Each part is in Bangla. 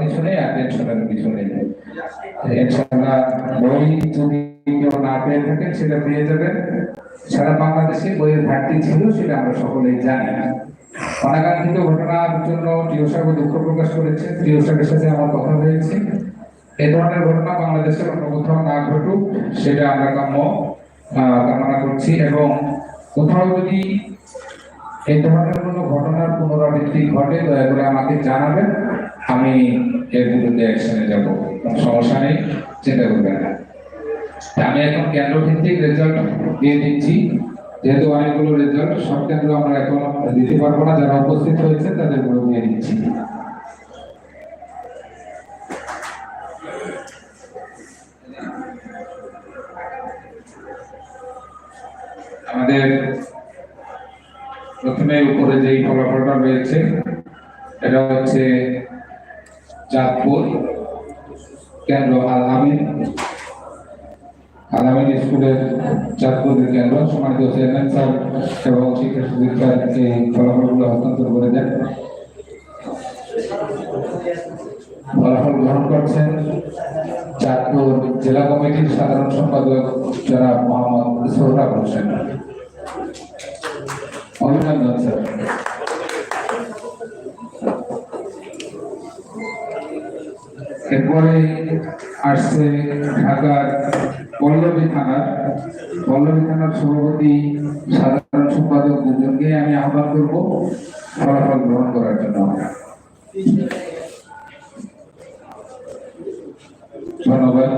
কিছু নেই আর টেনশনের কিছু বই যদি কেউ না পেয়ে থাকেন, সেটা পেয়ে যাবেন। সারা বাংলাদেশে বইয়ের ঘাটতি ছিল, সেটা আমরা সকলেই জানি। অনাকাঙ্ক্ষিত ঘটনার জন্য প্রিয় সাহেব দুঃখ প্রকাশ করেছে। প্রিয় সাহেবের সাথে আমার কথা হয়েছে। এই ধরনের ঘটনা বাংলাদেশের অন্য কোথাও না ঘটুক, সেটা আমরা কাম্য কামনা করছি। এবং কোথাও যদি এই ধরনের কোনো ঘটনার পুনরাবৃত্তি ঘটে, দয়া করে আমাকে জানাবেন। আমি এর বিরুদ্ধে অ্যাকশনে যাব। কোনো সমস্যা নেই, চিন্তা করবেন না। আমি এখন কেন্দ্র ভিত্তিক রেজাল্ট দিয়ে দিচ্ছি। যেহেতু অনেকগুলো রেজাল্ট সব কেন্দ্র আমরা এখন দিতে পারব না, যারা উপস্থিত হয়েছে তাদেরগুলো দিয়ে দিচ্ছি। আমাদের প্রথমে উপরে যেই ফলাফলটা রয়েছে, এটা হচ্ছে চাঁদপুর, কেন্দ্র আল আমিন আল আমিন স্কুলের চাঁদপুরের কেন্দ্র। সমাজ চেয়ারম্যান স্যার এবং শিক্ষা স্যার, এই ফলাফলগুলো হস্তান্তর করে দেন। ফলাফল গ্রহণ করছেন চাঁদপুর জেলা কমিটির সাধারণ সম্পাদক জনাব মোহাম্মদ সোহরাব হোসেন। অভিনন্দন, স্যার। এরপরে আসছে ঢাকার পল্লবী থানার। পল্লবী থানার সভাপতি সাধারণ সম্পাদক দুজনকে আমি আহ্বান করব ফলাফল গ্রহণ করার জন্য ধন্যবাদ।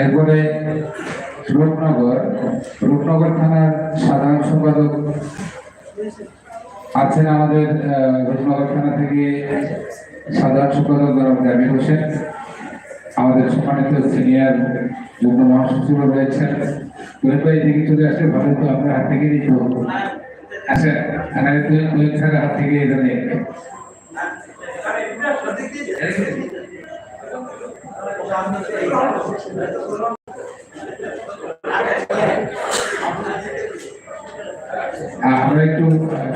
এরপরে রূপনগর রূপনগর থানার সাধারণ সম্পাদক আছেন আমাদের রূপনগর থানা থেকে সাধারণ সম্পাদক জনাব জামির হোসেন। আমাদের সম্মানিত সিনিয়র যুগ্ম মহাসচিব রয়েছেন। তুলে ভাই এদিকে চলে আসলে ভালো তো আপনার হাত থেকে নিতে আচ্ছা হাত থেকে এখানে আমরা একটু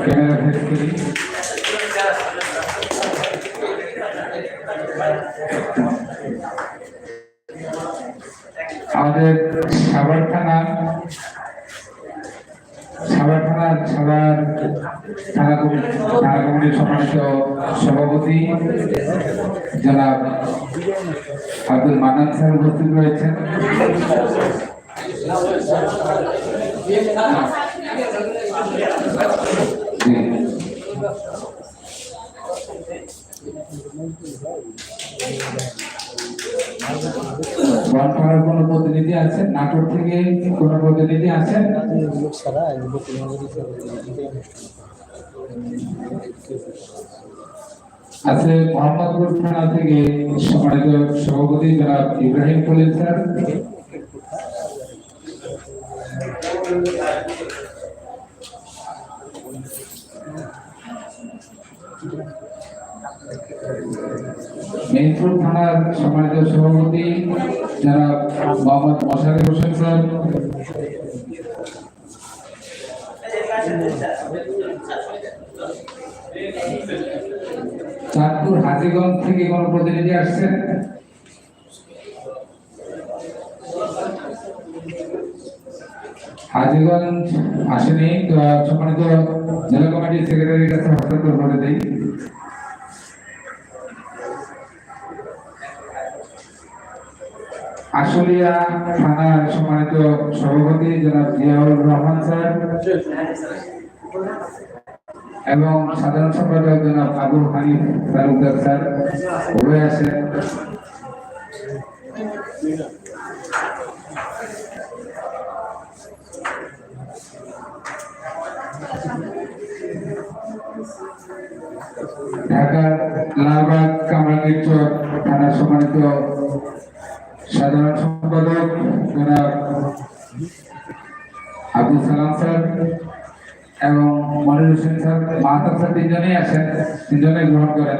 ক্যামেরা ফেস করি। আমাদের সাভার থানা, সাভার থানার সাভার থানা থানা কমিটির সম্মানিত সভাপতি জনাব আব্দুল মান্নান স্যার উপস্থিত রয়েছেন। কোনো প্রতিনিধি নাটোর থেকে কোনো প্রতিনিধি আছে মোহাম্মদপুর থানা থেকে সম্মানিত সভাপতি জনাব ইব্রাহিম খলিল স্যার। মেদিনীপুর থানার সম্মানিত সভাপতি, যারা মোহাম্মদ মশারি হোসেন স্যার। চাঁদপুর হাজিগঞ্জ থেকে কোন প্রতিনিধি আসছেন? হাজিগঞ্জ আসেনি সম্মানিত জেলা কমিটির সেক্রেটারির কাছে হস্তান্তর করে দেই। আশুলিয়া থানার সম্মানিত সভাপতি জনাব জিয়াউর রহমান স্যার এবং সাধারণ সম্পাদক জনাব আবু হানিফ তালুকদার স্যার, উভয় আছেন। ঢাকার লালবাগ কামরাঙ্গীর থানার সম্মানিত জনাব স্যার এবং মনির স্যার মাহাতাব স্যার তিনজনেই আছেন তিনজনেই গ্রহণ করেন।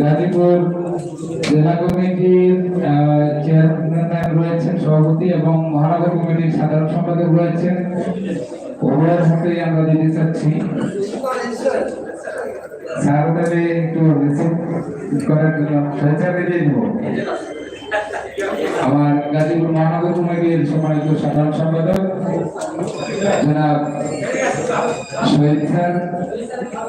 গাজীপুর জেলা কমিটির চেয়ারম্যান রয়েছেন সভাপতি এবং মহানগর কমিটির সাধারণ সম্পাদক রয়েছেন। ওনার হাতে আমরা দিতে চাচ্ছি। স্যার একটু রিসিভ করার জন্য স্বেচ্ছা দিব। আমার গাজীপুর মহানগর কমিটির সম্মানিত সাধারণ সম্পাদক জনাব শহীদ স্যার